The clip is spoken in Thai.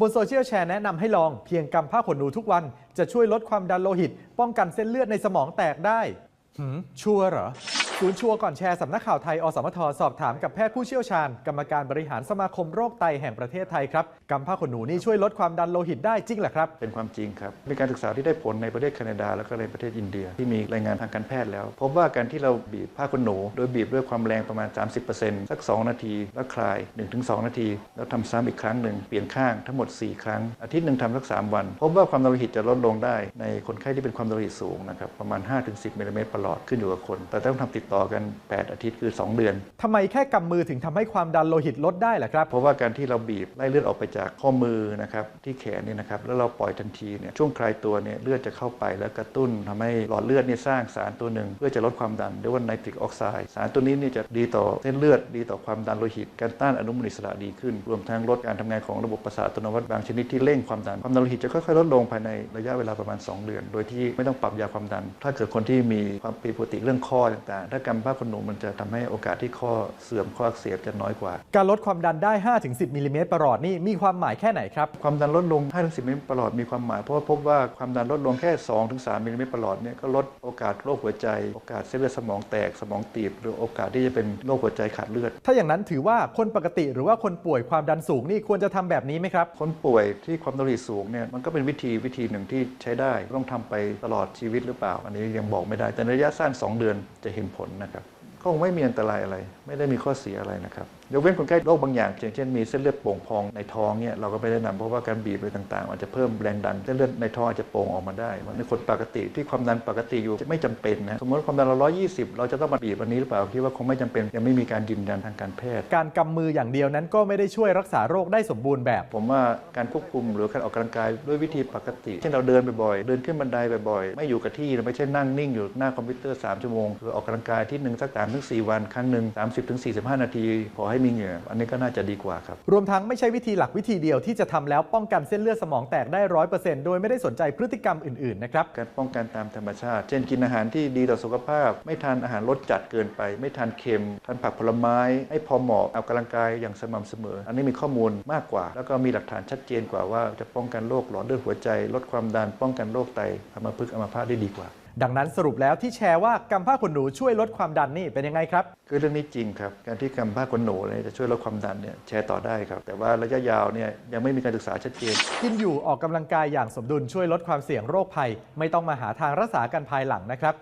บนโซเชียลแชร์แนะนำให้ลองเพียงกำผ้าขนหนูทุกวัน จะช่วยลดความดันโลหิต ป้องกันเส้นเลือดในสมองแตกได้หืมชัวร์เหรอ ศูนย์ชัวร์ก่อนแชร์สำนักข่าวไทย อสมทสอบถามกับแพทย์ผู้เชี่ยวชาญ กรรมการบริหารสมาคมโรคไตแห่งประเทศไทยครับกำผ้าขนหนูนี่ช่วยลดความดันโลหิตได้จริงเหรอครับ เป็นความจริงครับ เป็นการศึกษาที่ได้ผลในประเทศแคนาดา แล้วก็ในประเทศอินเดีย ที่มีรายงานทางการแพทย์แล้ว พบว่าการที่เราบีบผ้าขนหนู โดยบีบด้วยความแรงประมาณ 30%สัก 2 นาที แล้วคลาย 1-2 นาที แล้วทำซ้ำอีกครั้งหนึ่งเปลี่ยนข้างทั้งหมด 4 ครั้ง อาทิตย์หนึ่งทำสัก 3 วัน พบว่าความดันโลหิตจะลดลงได้ ในคนไข้ที่เป็นความดันโลหิตสูงนะครับประมาณ 5-10มิลลิเมตรประหลอดขึ้นอยู่กับคน แต่ต้องทำติดต่อกัน 8 อาทิตย์คือ 2 เดือน ทำไมแค่กำมือถึงทำให้ความดันโลหิตลดได้ล่ะครับ เพราะว่าการที่เราบีบไล่เลือดออกไปจากข้อมือนะครับที่แขนเนี่ยนะครับแล้วเราปล่อยทันทีเนี่ยช่วงคลายตัวเนี่ยเลือดจะเข้าไปแล้วกระตุ้นทำให้หลอดเลือดเนี่ยสร้างสารตัวหนึ่ง เพื่อจะลดความดันเรียกว่าไนตริกออกไซด์สารตัวนี้เนี่ยจะดีต่อเส้นเลือดดีต่อความดันโลหิต การต้านอนุมูลอิสระดีขึ้น รวมทั้งลดการทำงานของระบบประสาทอัตโนมัติบางชนิดที่เร่งความดันความดันโลหิตจะค่อยๆลดลงภายในระยะเวลาประมาณ 2 เดือน โดยที่ไม่ต้องปรับยาความดัน ถ้าเกิดคนที่มีความผิดปกติเรื่องข้อต่างๆถ้ากำผ้าขนหนูมันจะทำให้โอกาสที่ข้อเสื่อมข้ออักเสบจะน้อยกว่า การลดความดันได้ 5-10มิลลิเมตรประหลอดนี่มีความหมายแค่ไหนครับ ความดันลดลง 5-10มิลลิเมตรประหลอดมีความหมาย เพราะว่าพบว่าความดันลดลงแค่ 2-3มิลลิเมตรประหลอดเนี่ยก็ลดโอกาสโรคหัวใจ โอกาสเส้นเลือดสมองแตกสมองตีบ หรือโอกาสที่จะเป็นโรคหัวใจขาดเลือด ถ้าอย่างนั้นถือว่าคนปกติหรือว่าคนป่วยความดันสูงนี่ควรจะทำแบบนี้ไหมครับ คนป่วยที่ความดันโลหิตสูงเนี่ยมันก็เป็นวิธีวิธีหนึ่งที่ใช้ได้ต้องทำไปตลอดชีวิตหรือเปล่า อันนี้ยังบอกไม่ได้แต่ในระยะสั้น 2 เดือนจะเห็นผลนะครับก็คงไม่มีอันตรายอะไร ไม่ได้มีข้อเสียอะไรนะครับ ยกเว้นคนไข้โรคบางอย่างอย่างเช่นมีเส้นเลือดโป่งพองในท้องเนี่ยเราก็ไม่แนะนำเพราะว่าการบีบอะไรต่างๆ อาจจะเพิ่มแรงดันเส้นเลือดในท้องอาจจะโป่งออกมาได้ในคนปกติที่ความดันปกติอยู่ไม่จำเป็นนะสมมติความดันเรา120 เราจะต้องมาบีบอันนี้หรือเปล่าคิดว่าคงไม่จำเป็นยังไม่มีการยืนยันทางการแพทย์ การกำมืออย่างเดียวนั้นก็ไม่ได้ช่วยรักษาโรคได้สมบูรณ์แบบ ผมว่าการควบคุมหรือการออกกำลังกายด้วยวิธีปกติ เช่นเราเดินบ่อยๆเดินขึ้นบันไดบ่อยๆไม่อยู่กับที่ไม่ใช่นั่งนิ่งอยู่หน้าคอมพิวเตอร์3ชั่วโมงคือออกกำลังกายที่หนึ่งสักสามถึงสวันครั้งหนึ่ง30ถึง45 นาทีพอให้มีเหงื่ออันนี้ก็น่าจะดีกว่าครับ รวมทั้งไม่ใช่วิธีหลักวิธีเดียวที่จะทำแล้วป้องกันเส้นเลือดสมองแตกได้ร้อยเปอร์เซ็นต์โดยไม่ได้สนใจพฤติกรรมอื่นๆนะครับการป้องกันตามธรรมชาติ เช่นกินอาหารที่ดีต่อสุขภาพ ไม่ทานอาหารรสจัดเกินไป ไม่ทานเค็มทานผักผลไม้ให้พอเหมาะออกกำลังกายอย่างสม่ำเสมอ อันนี้มีข้อมูลมากกว่า แล้วก็มีหลักฐานชัดเจนกว่าว่าจะป้องกันโรคหลอดเลือดหัวใจ ลดความดันป้องกันโรคไตอัมพฤกษ์อัมพาตได้ดีกว่า ดังนั้นสรุปแล้วที่แชร์ว่ากำผ้าขนหนูช่วยลดความดันนี่เป็นยังไงครับ คือเรื่องนี้จริงครับ การที่กำผ้าขนหนูเนี่ยจะช่วยลดความดันเนี่ยแชร์ต่อได้ครับ แต่ว่าระยะยาวเนี่ยยังไม่มีการศึกษาชัดเจน กินอยู่ออกกำลังกายอย่างสมดุลช่วยลดความเสี่ยงโรคภัย ไม่ต้องมาหาทางรักษากันภายหลังนะครับ